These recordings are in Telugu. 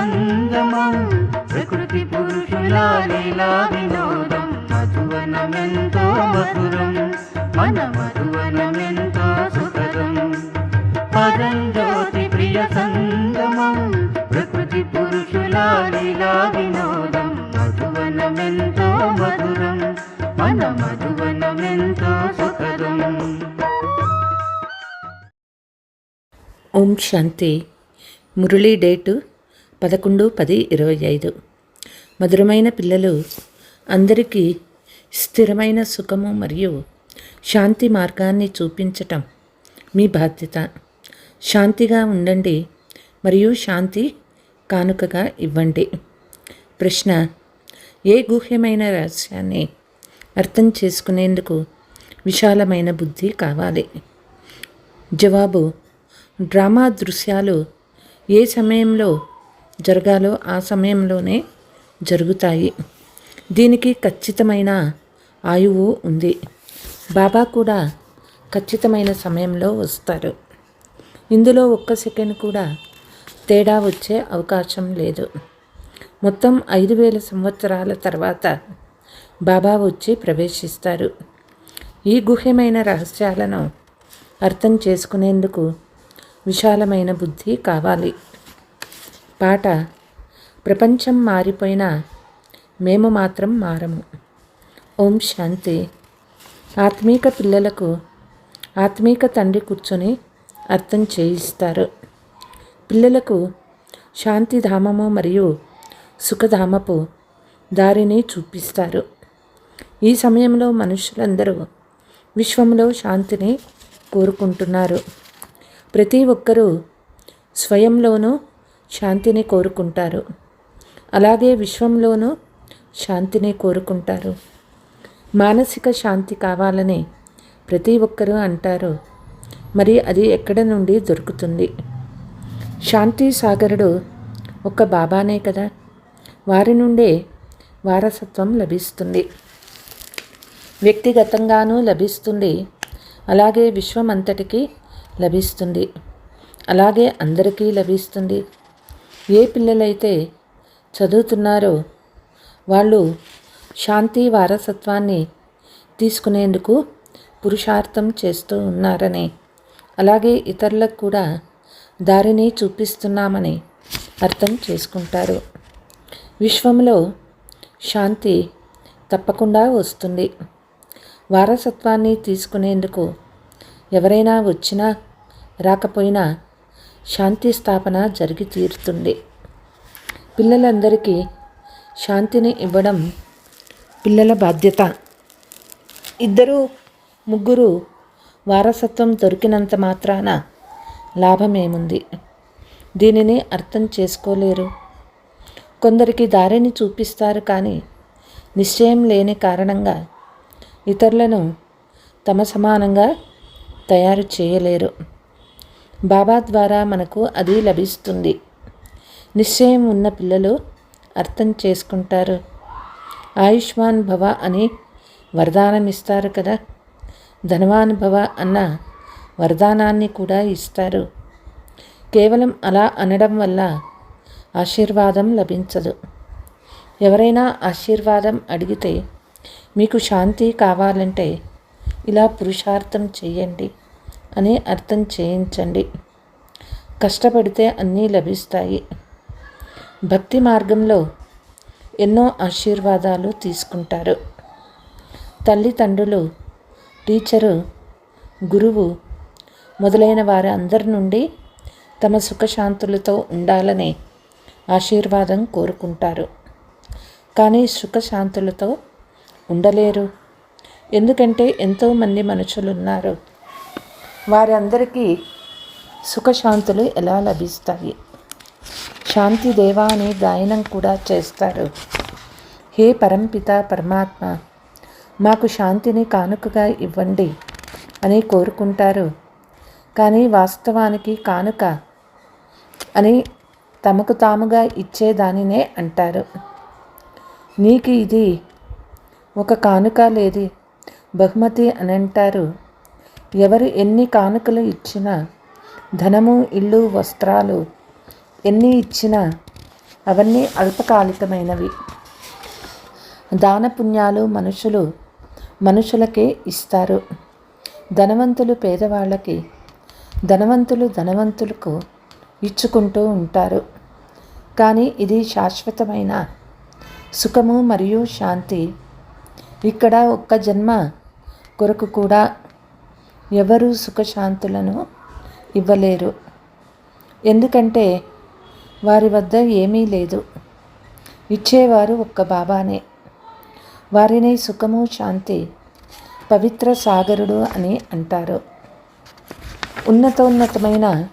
ఆనందమం ప్రకృతి పురుషుల లీలా వినోదం. మధువనమెంతో మధురం. మన మధువనమెంతో సుఖరం పరంజ్యోతి ప్రియ సంగమం. ప్రకృతి పురుషుల లీలా వినోదం. మధువనమెంతో మధురం. మన మధువనమెంతో సుఖరం ఓం శాంతి. మురళీ డేటు పదకొండు పది ఇరవై ఐదు. మధురమైన పిల్లలు అందరికీ స్థిరమైన సుఖము మరియు శాంతి మార్గాన్ని చూపించటం మీ బాధ్యత. శాంతిగా ఉండండి మరియు శాంతి కానుకగా ఇవ్వండి. ప్రశ్న ఏ గుహ్యమైన రహస్యాన్ని అర్థం చేసుకునేందుకు విశాలమైన బుద్ధి కావాలి? జవాబు డ్రామా దృశ్యాలు ఏ సమయంలో జరగాలో ఆ సమయంలోనే జరుగుతాయి. దీనికి ఖచ్చితమైన ఆయువు ఉంది. బాబా కూడా ఖచ్చితమైన సమయంలో వస్తారు. ఇందులో ఒక్క సెకండ్ కూడా తేడా వచ్చే అవకాశం లేదు. మొత్తం ఐదు వేల సంవత్సరాల తర్వాత బాబా వచ్చి ప్రవేశిస్తారు. ఈ గుహ్యమైన రహస్యాలను అర్థం చేసుకునేందుకు విశాలమైన బుద్ధి కావాలి. పాట ప్రపంచం మారిపోయినా మేము మాత్రం మారము. ఓం శాంతి. ఆత్మీక పిల్లలకు ఆత్మీక తండ్రి కూర్చొని అర్థం చేయిస్తారు. పిల్లలకు శాంతిధామము మరియు సుఖధామపు దారిని చూపిస్తారు. ఈ సమయంలో మనుషులందరూ విశ్వంలో శాంతిని కోరుకుంటున్నారు. ప్రతి ఒక్కరూ స్వయంలోనూ శాంతిని కోరుకుంటారు. అలాగే విశ్వంలోనూ శాంతిని కోరుకుంటారు. మానసిక శాంతి కావాలని ప్రతి ఒక్కరూ అంటారు. మరి అది ఎక్కడ నుండి దొరుకుతుంది? శాంతి సాగరుడు ఒక బాబానే కదా. వారి నుండే వారసత్వం లభిస్తుంది. వ్యక్తిగతంగానూ లభిస్తుంది. అలాగే విశ్వం అంతటికీ లభిస్తుంది. అలాగే అందరికీ లభిస్తుంది. ఏ పిల్లలైతే చదువుతున్నారో వాళ్ళు శాంతి వారసత్వాన్ని తీసుకునేందుకు పురుషార్థం చేస్తూ ఉన్నారని. అలాగే ఇతరులకు కూడా దారిని చూపిస్తున్నామని అర్థం చేసుకుంటారు. విశ్వంలో శాంతి తప్పకుండా వస్తుంది. వారసత్వాన్ని తీసుకునేందుకు ఎవరైనా వచ్చినా రాకపోయినా శాంతి స్థాపన జరిగి తీరుతుంది. పిల్లలందరికీ శాంతిని ఇవ్వడం పిల్లల బాధ్యత. ఇద్దరు ముగ్గురు వారసత్వం దొరికినంత మాత్రాన లాభమేముంది? దీనిని అర్థం చేసుకోలేరు. కొందరికి దారిని చూపిస్తారు కానీ నిశ్చయం లేని కారణంగా ఇతరులను తమ సమానంగా తయారు చేయలేరు. బాబా ద్వారా మనకు అది లభిస్తుంది. నిశ్చయం ఉన్న పిల్లలు అర్థం చేసుకుంటారు. ఆయుష్మాన్ భవ అని వరదానం ఇస్తారు కదా. ధనవాన్ భవ అన్న వరదానాన్ని కూడా ఇస్తారు. కేవలం అలా అనడం వల్ల ఆశీర్వాదం లభించదు. ఎవరైనా ఆశీర్వాదం అడిగితే మీకు శాంతి కావాలంటే ఇలా పురుషార్థం చేయండి. అని అర్థం చేయించండి. కష్టపడితే అన్నీ లభిస్తాయి. భక్తి మార్గంలో ఎన్నో ఆశీర్వాదాలు తీసుకుంటారు. తల్లిదండ్రులు టీచరు గురువు మొదలైన వారి అందరి నుండి తమ సుఖశాంతులతో ఉండాలని ఆశీర్వాదం కోరుకుంటారు. కానీ సుఖశాంతులతో ఉండలేరు. ఎందుకంటే ఎంతోమంది మనుషులు ఉన్నారు వారందరికీ సుఖశాంతులు ఎలా లభిస్తాయి? శాంతి దేవా అనే గాయనం కూడా చేస్తారు. హే పరంపిత పరమాత్మ మాకు శాంతిని కానుకగా ఇవ్వండి అని కోరుకుంటారు. కానీ వాస్తవానికి కానుక అని తమకు తాముగా ఇచ్చేదానినే అంటారు. నీకు ఇది ఒక కానుక లేది బహుమతి అని అంటారు. ఎవరు ఎన్ని కానుకలు ఇచ్చినా ధనము ఇల్లు వస్త్రాలు ఎన్ని ఇచ్చినా అవన్నీ అల్పకాలికమైనవి. దానపుణ్యాలు మనుషులు మనుషులకే ఇస్తారు. ధనవంతులు పేదవాళ్ళకి ధనవంతులు ధనవంతులకు ఇచ్చుకుంటూ ఉంటారు. కానీ ఇది శాశ్వతమైన సుఖము మరియు శాంతి. ఇక్కడ ఒక్క జన్మ కొరకు కూడా ఎవరు సుఖశాంతులను ఇవ్వలేరు. ఎందుకంటే వారి వద్ద ఏమీ లేదు. ఇచ్చేవారు ఒక్క బాబానే. వారిని సుఖము శాంతి పవిత్ర సాగరుడు అని అంటారు. ఉన్నతోన్నతమైన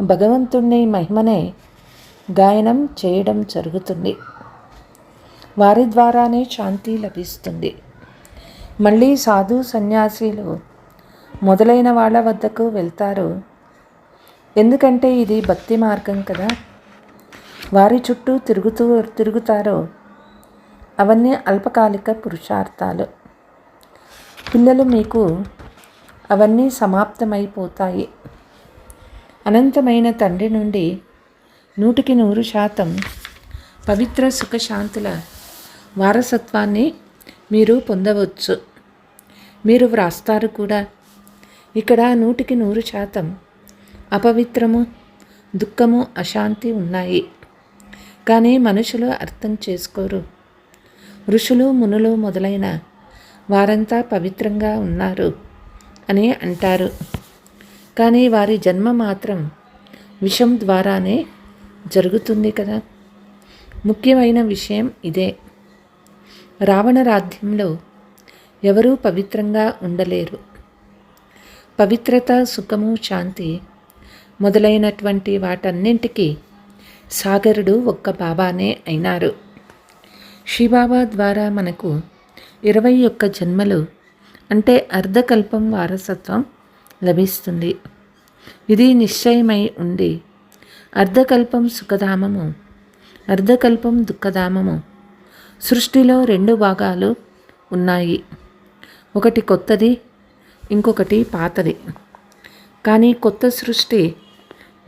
భగవంతుణ్ణి మహిమనే గాయనం చేయడం జరుగుతుంది. వారి ద్వారానే శాంతి లభిస్తుంది. మళ్ళీ సాధు సన్యాసిలు మొదలైన వాళ్ళ వద్దకు వెళ్తారు. ఎందుకంటే ఇది భక్తి మార్గం కదా? వారి చుట్టూ తిరుగుతూ తిరుగుతారో. అవన్నీ అల్పకాలిక పురుషార్థాలు. పిల్లలు మీకు అవన్నీ సమాప్తమైపోతాయి. అనంతమైన తండ్రి నుండి నూటికి నూరు శాతం పవిత్ర సుఖశాంతుల వారసత్వాన్ని మీరు పొందవచ్చు. మీరు వ్రాస్తారు కూడా. ఇక్కడ నూటికి నూరు శాతం అపవిత్రము దుఃఖము అశాంతి ఉన్నాయి. కానీ మనుషులు అర్థం చేసుకోరు. ఋషులు మునులు మొదలైన వారంతా పవిత్రంగా ఉన్నారు అని అంటారు. కానీ వారి జన్మ మాత్రం విషం ద్వారానే జరుగుతుంది కదా? ముఖ్యమైన విషయం ఇదే. రావణరాధ్యంలో ఎవరూ పవిత్రంగా ఉండలేరు. పవిత్రత సుఖము శాంతి మొదలైనటువంటి వాటన్నింటికీ సాగరుడు ఒక్క బాబానే అయినారు. శివబాబా ద్వారా మనకు ఇరవై ఒక్క జన్మలు అంటే అర్ధకల్పం వారసత్వం లభిస్తుంది. ఇది నిశ్చయమై ఉండి అర్ధకల్పం సుఖధామము అర్ధకల్పం దుఃఖధామము సృష్టిలో రెండు భాగాలు ఉన్నాయి. ఒకటి కొత్తది ఇంకొకటి పాతది. కానీ కొత్త సృష్టి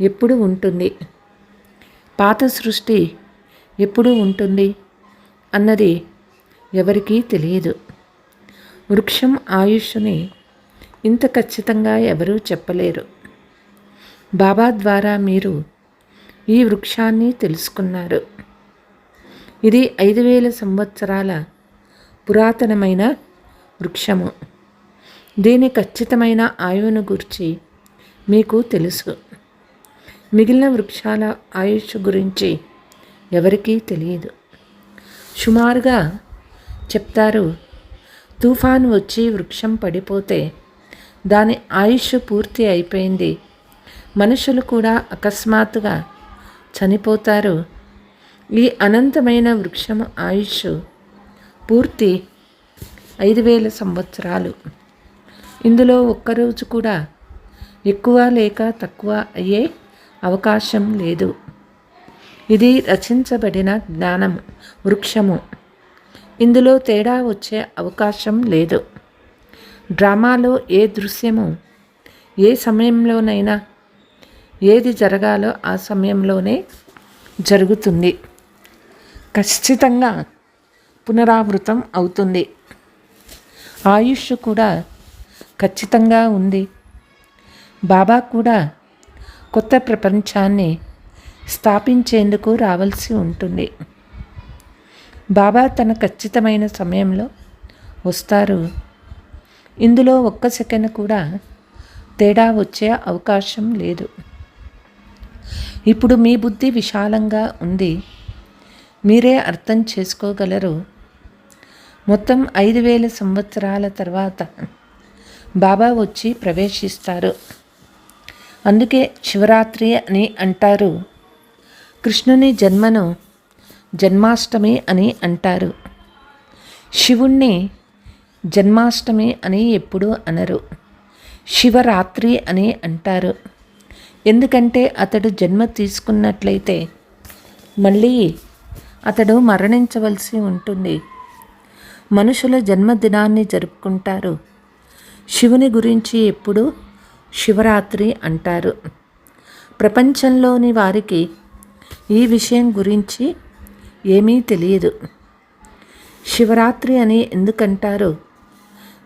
ఎప్పుడు ఉంటుంది? పాత సృష్టి ఎప్పుడు ఉంటుంది? అన్నది ఎవరికీ తెలియదు. వృక్షం ఆయుష్ని ఇంత ఖచ్చితంగా ఎవరూ చెప్పలేరు. బాబా ద్వారా మీరు ఈ వృక్షాన్ని తెలుసుకున్నారు. ఇది ఐదు వేల సంవత్సరాల పురాతనమైన వృక్షము. దీని ఖచ్చితమైన ఆయువును గురించి మీకు తెలుసు. మిగిలిన వృక్షాల ఆయుష్ గురించి ఎవరికీ తెలియదు. సుమారుగా చెప్తారు తుఫాన్ వచ్చి వృక్షం పడిపోతే దాని ఆయుష్ పూర్తి అయిపోయింది. మనుషులు కూడా అకస్మాత్తుగా చనిపోతారు. ఈ అనంతమైన వృక్షం ఆయుష్ పూర్తి ఐదు వేల సంవత్సరాలు. ఇందులో ఒక్కరోజు కూడా ఎక్కువ లేక తక్కువ అయ్యే అవకాశం లేదు. ఇది రచించబడిన జ్ఞానం వృక్షము. ఇందులో తేడా వచ్చే అవకాశం లేదు. డ్రామాలో ఏ దృశ్యము ఏ సమయంలోనైనా ఏది జరగాలో ఆ సమయంలోనే జరుగుతుంది. ఖచ్చితంగా పునరావృతం అవుతుంది. ఆయుష్ కూడా ఖచ్చితంగా ఉంది. బాబా కూడా కొత్త ప్రపంచాన్ని స్థాపించేందుకు రావాల్సి ఉంటుంది. బాబా తన ఖచ్చితమైన సమయంలో వస్తారు. ఇందులో ఒక్క సెకండ్ కూడా తేడా వచ్చే అవకాశం లేదు. ఇప్పుడు మీ బుద్ధి విశాలంగా ఉంది. మీరే అర్థం చేసుకోగలరు. మొత్తం ఐదు వేల సంవత్సరాల తర్వాత బాబా వచ్చి ప్రవేశిస్తారు. అందుకే శివరాత్రి అని అంటారు. కృష్ణుని జన్మను జన్మాష్టమి అని అంటారు. శివుణ్ణి జన్మాష్టమి అని ఎప్పుడూ అనరు. శివరాత్రి అని అంటారు. ఎందుకంటే అతడు జన్మ తీసుకున్నట్లయితే మళ్ళీ అతడు మరణించవలసి ఉంటుంది. మనుషుల జన్మదినాన్ని జరుపుకుంటారు. శివుని గురించి ఎప్పుడు శివరాత్రి అంటారు. ప్రపంచంలోని వారికి ఈ విషయం గురించి ఏమీ తెలియదు. శివరాత్రి అని ఎందుకంటారు?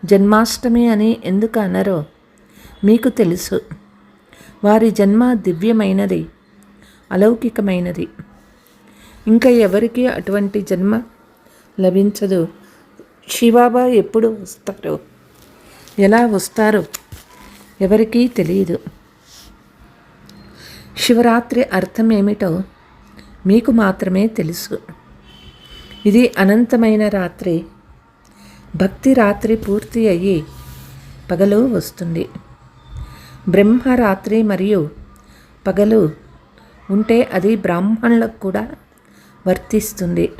జన్మాష్టమి అని ఎందుకు అనరో మీకు తెలుసు. వారి జన్మ దివ్యమైనది అలౌకికమైనది. ఇంకా ఎవరికి అటువంటి జన్మ లభించదు. శివాబా ఎప్పుడు వస్తారో? ఎలా వస్తారో ఎవరికీ తెలియదు. శివరాత్రి అర్థం ఏమిటో మీకు మాత్రమే తెలుసు. ఇది అనంతమైన రాత్రి. భక్తి రాత్రి పూర్తి అయ్యి పగలు వస్తుంది. బ్రహ్మరాత్రి మరియు పగలు ఉంటే అది బ్రాహ్మణులకు కూడా వర్తిస్తుంది.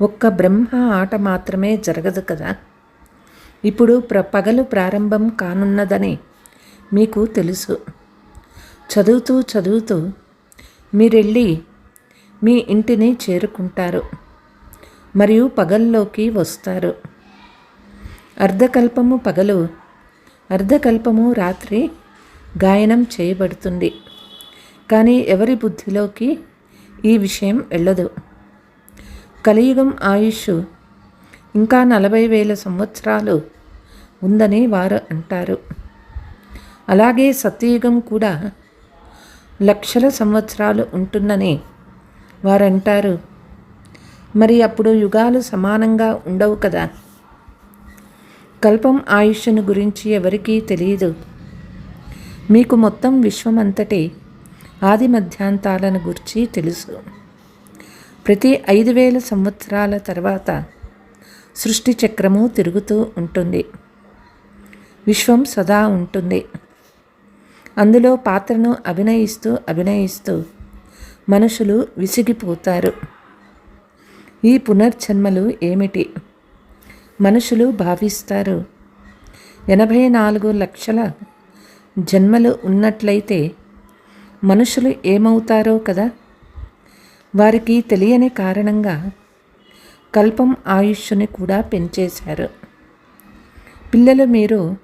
ఒక్క బ్రహ్మ ఆట మాత్రమే జరగదు కదా? ఇప్పుడు ప్ర పగలు ప్రారంభం కానున్నదని మీకు తెలుసు. చదువుతూ చదువుతూ మీరెళ్ళి మీ ఇంటిని చేరుకుంటారు. మరియు పగల్లోకి వస్తారు. అర్ధకల్పము పగలు అర్ధకల్పము రాత్రి గాయనం చేయబడుతుంది. కానీ ఎవరి బుద్ధిలోకి ఈ విషయం వెళ్ళదు. కలియుగం ఆయుష్ ఇంకా నలభై వేల సంవత్సరాలు ఉందని వారు అంటారు. అలాగే సత్యయుగం కూడా లక్షల సంవత్సరాలు ఉంటుందని వారంటారు మరి అప్పుడు యుగాలు సమానంగా ఉండవు కదా? కల్పం ఆయుష్ను గురించి ఎవరికీ తెలియదు. మీకు మొత్తం విశ్వమంతటి ఆది మధ్యాంతాలను గురించి తెలుసు. ప్రతి ఐదు వేల సంవత్సరాల తర్వాత సృష్టి చక్రము తిరుగుతూ ఉంటుంది. విశ్వం సదా ఉంటుంది. అందులో పాత్రను అభినయిస్తూ అభినయిస్తూ మనుషులు విసిగిపోతారు. ఈ పునర్జన్మలు ఏమిటి? మనుషులు భావిస్తారు. ఎనభై నాలుగు లక్షల జన్మలు ఉన్నట్లయితే మనుషులు ఏమవుతారో కదా? వారికి తెలియని కారణంగా కల్పం ఆయుష్ని కూడా పెంచేశారు. పిల్లలు మీరు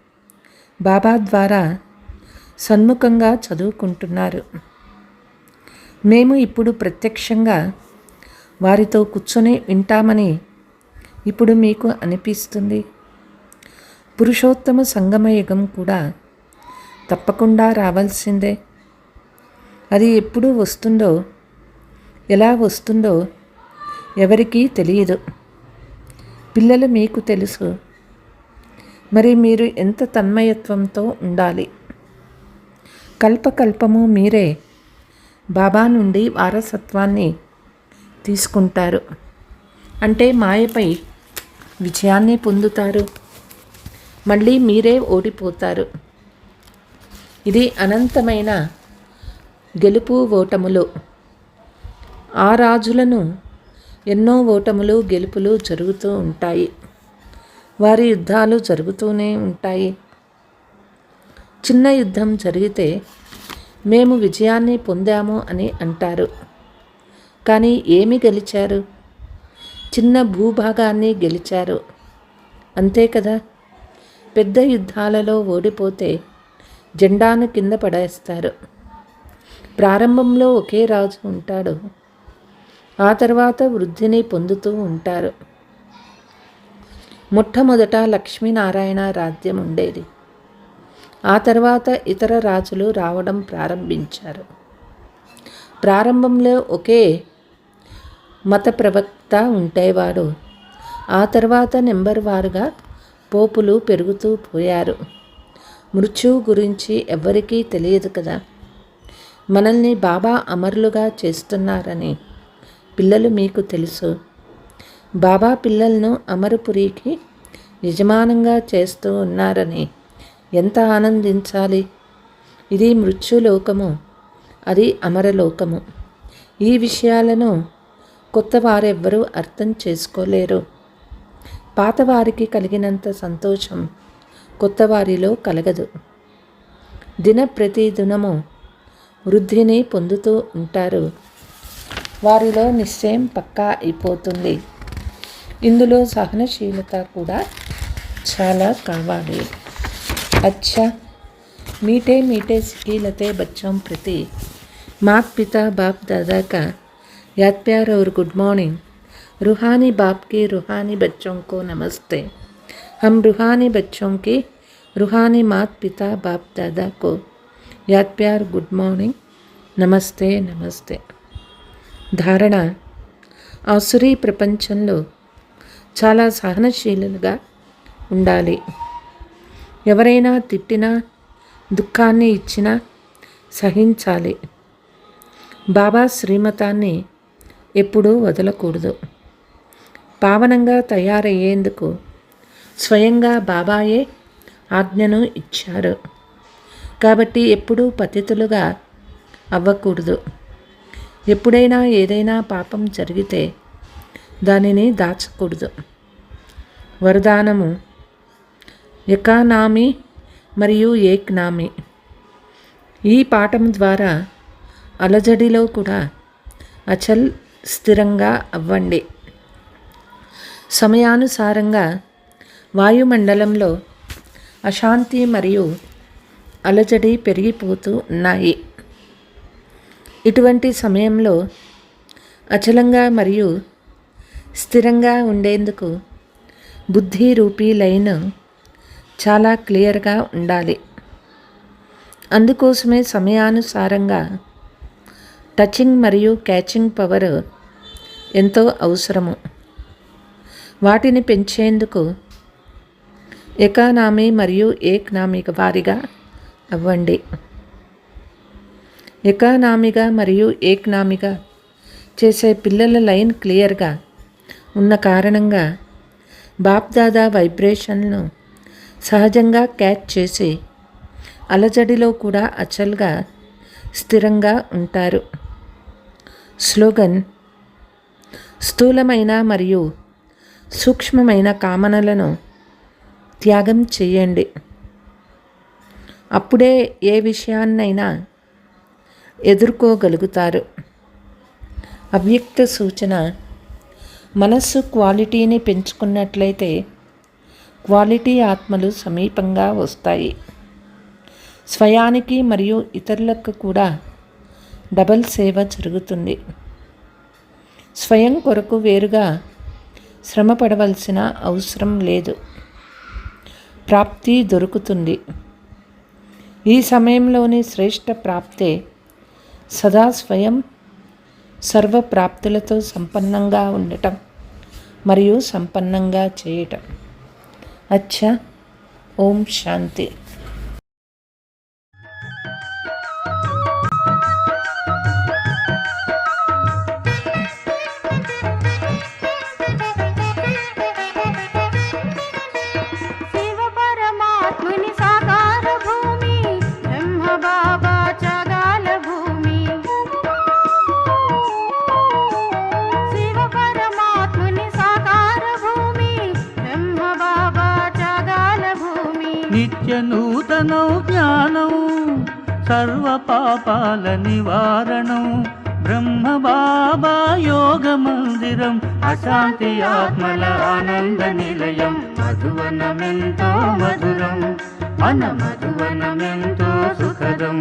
బాబా ద్వారా సన్ముఖంగా చదువుకుంటున్నారు. మేము ఇప్పుడు ప్రత్యక్షంగా వారితో కూర్చొని వింటామని ఇప్పుడు మీకు అనిపిస్తుంది. పురుషోత్తమ సంగమయుగం కూడా తప్పకుండా రావాల్సిందే. అది ఎప్పుడు వస్తుందో ఎలా వస్తుందో ఎవరికీ తెలియదు. పిల్లలు మీకు తెలుసు. మరి మీరు ఎంత తన్మయత్వంతో ఉండాలి? కల్పకల్పము మీరే. బాబా నుండి వారసత్వాన్ని తీసుకుంటారు. అంటే మాయపై విజయాన్ని పొందుతారు. మళ్ళీ మీరే ఓడిపోతారు. ఇది అనంతమైన గెలుపు ఓటములు. ఆ రాజులను ఎన్నో ఓటములు గెలుపులు జరుగుతూ ఉంటాయి. వారి యుద్ధాలు జరుగుతూనే ఉంటాయి. చిన్న యుద్ధం జరిగితే మేము విజయాన్ని పొందాము అని అంటారు. కానీ ఏమి గెలిచారు? చిన్న భూభాగాన్ని గెలిచారు. అంతే కదా? పెద్ద యుద్ధాలలో ఓడిపోతే జెండాను కింద పడేస్తారు. ప్రారంభంలో ఒకే రాజు ఉంటాడు. ఆ తర్వాత వృద్ధిని పొందుతూ ఉంటారు. మొట్టమొదట లక్ష్మీనారాయణ రాజ్యం ఉండేది. ఆ తర్వాత ఇతర రాజులు రావడం ప్రారంభించారు. ప్రారంభంలో ఒకే మత ప్రవక్త ఉండేవారు ఆ తర్వాత నెంబర్ వారుగా పోపులు పెరుగుతూ పోయారు. మృత్యువు గురించి ఎవ్వరికీ తెలియదు కదా. మనల్ని బాబా అమరులుగా చేస్తున్నారని పిల్లలు మీకు తెలుసు. బాబా పిల్లలను అమరపురికి యజమానంగా చేస్తూ ఉన్నారని ఎంత ఆనందించాలి? ఇది మృత్యులోకము అది అమరలోకము. ఈ విషయాలను కొత్త వారెవ్వరూ అర్థం చేసుకోలేరు. పాతవారికి కలిగినంత సంతోషం కొత్తవారిలో కలగదు. దిన ప్రతిదినము వృద్ధిని పొందుతూ ఉంటారు. వారిలో నిశ్చయం పక్కా అయిపోతుంది. ఇందులో సహనశీలత కూడా చాలా కావాలి अच्छा मीठे मीठे सिकीलते बच्चों प्रति मात पिता बाप दादा का याद प्यार और गुड मॉर्निंग रूहानी बाप की रूहानी बच्चों को नमस्ते हम रूहानी बच्चों की रूहानी मात पिता बाप दादा को याद प्यार गुड मॉर्निंग నమస్తే నమస్తే ధారణ ఆసురీ ప్రపంచంలో చాలా సహనశీలుగా ఉండాలి. ఎవరైనా తిట్టినా దుఃఖాన్ని ఇచ్చినా సహించాలి. బాబా శ్రీమతాన్ని ఎప్పుడూ వదలకూడదు. పావనంగా తయారయ్యేందుకు స్వయంగా బాబాయే ఆజ్ఞను ఇచ్చారు. కాబట్టి ఎప్పుడూ పతితులుగా అవ్వకూడదు. ఎప్పుడైనా ఏదైనా పాపం జరిగితే దానిని దాచకూడదు. వరదానము ఎకానామీ మరియు ఏక్నామీ. ఈ పాఠం ద్వారా అలజడిలో కూడా అచల్ స్థిరంగా అవ్వండి. సమయానుసారంగా వాయుమండలంలో అశాంతి మరియు అలజడి పెరిగిపోతూ ఉన్నాయి. ఇటువంటి సమయంలో అచలంగా మరియు స్థిరంగా ఉండేందుకు బుద్ధి రూపీ లైన్ చాలా క్లియర్గా ఉండాలి. అందుకోసమే సమయానుసారంగా టచింగ్ మరియు క్యాచింగ్ పవర్ ఎంతో అవసరము. వాటిని పెంచేందుకు ఎకానామీ మరియు ఏకనామిక వారిగా అవ్వండి. ఎకానామిగా మరియు ఏక్నామిగా చేసే పిల్లల లైన్ క్లియర్గా ఉన్న కారణంగా బాప్దాదా వైబ్రేషన్ను సహజంగా క్యాచ్ చేసి అలజడిలో కూడా అచల్గా స్థిరంగా ఉంటారు. స్లోగన్ స్థూలమైన మరియు సూక్ష్మమైన కామనలను త్యాగం చేయండి. అప్పుడే ఏ విషయాన్నైనా ఎదుర్కోగలుగుతారు. అవ్యక్త సూచన మనస్సు క్వాలిటీని పెంచుకున్నట్లయితే క్వాలిటీ ఆత్మలు సమీపంగా వస్తాయి. స్వయానికి మరియు ఇతరులకు కూడా డబల్ సేవ జరుగుతుంది. స్వయం కొరకు వేరుగా శ్రమ పడవలసిన అవసరం లేదు. ప్రాప్తి దొరుకుతుంది. ఈ సమయంలోని శ్రేష్ట ప్రాప్తే సదా స్వయం సర్వప్రాప్తులతో సంపన్నంగా ఉండటం మరియు సంపన్నంగా చేయటం. అచ్చా. ఓం శాంతి. పాపాల నివారణం బ్రహ్మ బాబా యోగ మందిరం అశాంతి ఆత్మల ఆనంద నిలయం మధువనమెంతో మధురం మన మధువనమెంతో సుఖదం.